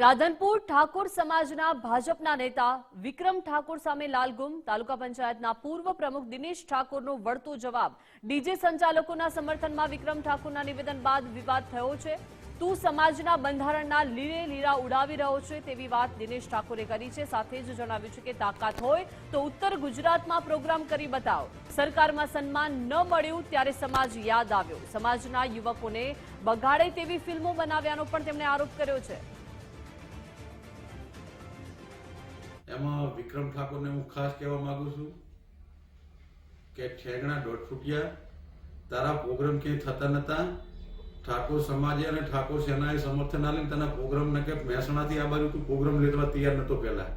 રાધનપુર ઠાકોર સમાજના ભાજપના નેતા વિક્રમ ઠાકોર સામે લાલગુમ તાલુકા પંચાયતના પૂર્વ પ્રમુખ દિનેશ ઠાકોરનો વળતો જવાબ. ડીજે સંચાલકોના સમર્થનમાં વિક્રમ ઠાકોરના નિવેદન બાદ વિવાદ થયો છે. તું સમાજના બંધારણના લીરે લીરા ઉડાવી રહ્યો છે તેવી વાત દિનેશ ઠાકોરે કરી છે. સાથે જ જણાવ્યું છે કે તાકાત હોય તો ઉત્તર ગુજરાતમાં પ્રોગ્રામ કરી બતાવો. સરકારમાં સન્માન ન મળ્યું ત્યારે સમાજ યાદ આવ્યો. સમાજના યુવકોને બગાડે તેવી ફિલ્મો બનાવ્યાનો પણ તેમણે આરોપ કર્યો છે. એમાં વિક્રમ ઠાકોરને હું ખાસ કહેવા માગું છું કે ઠેગણા દોઢ ફૂટિયા તારા પ્રોગ્રામ ક્યાંય થતા નતા? ઠાકોર સમાજે અને ઠાકોર સેનાએ સમર્થન આપીને તને પ્રોગ્રામ ને કે મહેસાણાથી આ બાજુ તું પ્રોગ્રામ લેવા તૈયાર નતો પહેલા.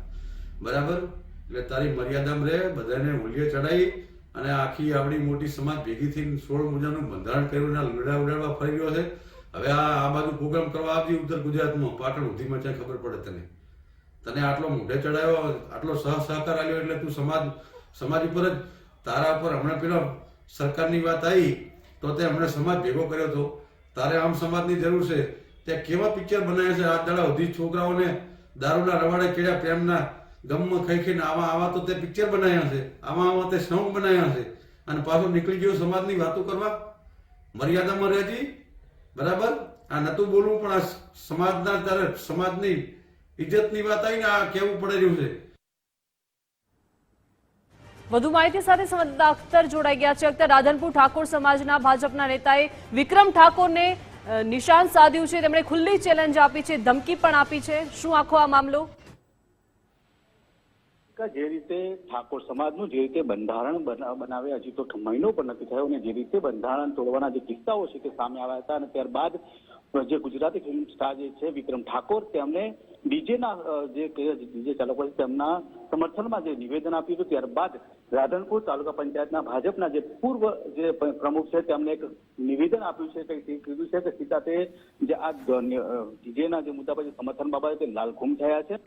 બરાબર? એટલે તારી મર્યાદામાં રહે, બધાને હોલીએ ચડાવી અને આખી આવડી મોટી સમાજ ભેગી થઈને સોળ મુજાનું બંધારણ કર્યું અને લડા ઉડાડવા ફરી રહ્યો છે. હવે આ આ બાજુ પ્રોગ્રામ કરવા આવજે ઉત્તર ગુજરાતમાં, પાટણ સુધીમાં ચાય ખબર પડે તને. તને આટલો મોઢે ચડાવ્યો આટલો સહ સહકાર આવ્યો એટલે તું સમાજ સમાજ ઉપર જ, તારા ઉપર હમણાં પેલો સરકારની વાત આવી, તો તે હમણાં સમાજ ભેગો કર્યો હતો. તારે આમ સમાજની જરૂર છે. તે કેવા પિક્ચર બનાવ્યા છે? આ દાડા સુધી છોકરાઓને દારૂના રવાડે કેળ્યા પ્રેમના ગમમાં ખાઈ ખાઈને આવા આવા તો તે પિક્ચર બનાવ્યા છે. આવા આવા તે સોંગ બનાવ્યા છે. અને પાછો નીકળી ગયો સમાજની વાતો કરવા. મર્યાદામાં રહેતી બરાબર? આ નતું બોલવું, પણ આ સમાજના તારે, સમાજની ઇજ્જતની વાત આવીને આ કેવું પડી રહ્યું છે. વધુ માહિતી સાથે સંવાદદાતા અખ્તર જોડાઈ ગયા છે. અખ્તર, રાધનપુર ઠાકોર સમાજના ભાજપના નેતાએ વિક્રમ ઠાકોરને નિશાન સાધ્યું છે. તેમણે ખુલ્લી ચેલેન્જ આપી છે, ધમકી પણ આપી છે. શું આખો આ મામલો? જે રીતે ઠાકોર સમાજનું જે રીતે બંધારણ બના- બનાવે, હજી તો મહિનો પણ નથી થયો, અને જે રીતે બંધારણ તોડવાના જે કિસ્સાઓ છે તે સામે આવ્યા હતા, અને ત્યારબાદ જે ગુજરાતી ફિલ્મ સ્ટાર જે છે, વિક્રમ ઠાકોર તેમને ડીજેના જે ડીજે ચાલકો છે, તેમના સમર્થનમાં જે નિવેદન આપ્યું હતું, ત્યારબાદ રાધનપુર તાલુકા પંચાયતના ભાજપના જે પૂર્વ જે પ્રમુખ છે, તેમણે એક નિવેદન આપ્યું છે કે કીધું છે કે સીતા તે જે આ ડીજેના જે મુદ્દા પર સમર્થન બાબતે લાલઘુમ થયા છે.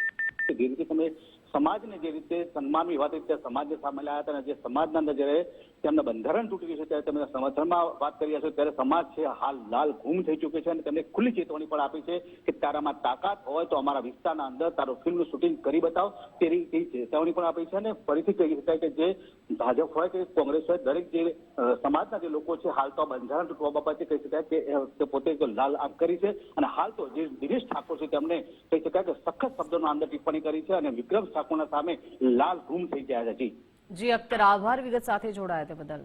કે જે રીતે તમે સમાજને જે રીતે સન્માનની વાત રીતે સમાજને સામે લાયા હતા અને જે સમાજના અંદર જ્યારે તેમના બંધારણ તૂટી ગયું છે, ત્યારે તેમના સમર્થનમાં વાત કરી રહ્યા ત્યારે સમાજ છે હાલ લાલ ગુમ થઈ ચૂક્યો છે અને તેમને ખુલ્લી ચેતવણી પણ આપી છે કે તારામાં તાકાત હોય તો અમારા વિસ્તારના અંદર તારું ફિલ્મનું શૂટિંગ કરી બતાવ તેવી તેવી ચેતવણી પણ આપી છે અને ફરીથી કહી શકાય કે જે ભાજપ હોય કે કોંગ્રેસ હોય, દરેક જે સમાજના જે લોકો છે હાલ તો આ બંધારણ તૂટવા બાબતે કહી શકાય કે પોતે લાલ આંખ કરી છે અને હાલ તો જે દિનેશ ઠાકોર છે તેમણે કહી શકાય કે સખત શબ્દોના અંદર ટિપ્પણી કરી છે અને વિક્રમ ઠાકોરના સામે લાલ ગુમ થઈ ગયા છે. જી જી, અખ્તર. આભાર વિગત સાથે જોડાયા તે બદલ.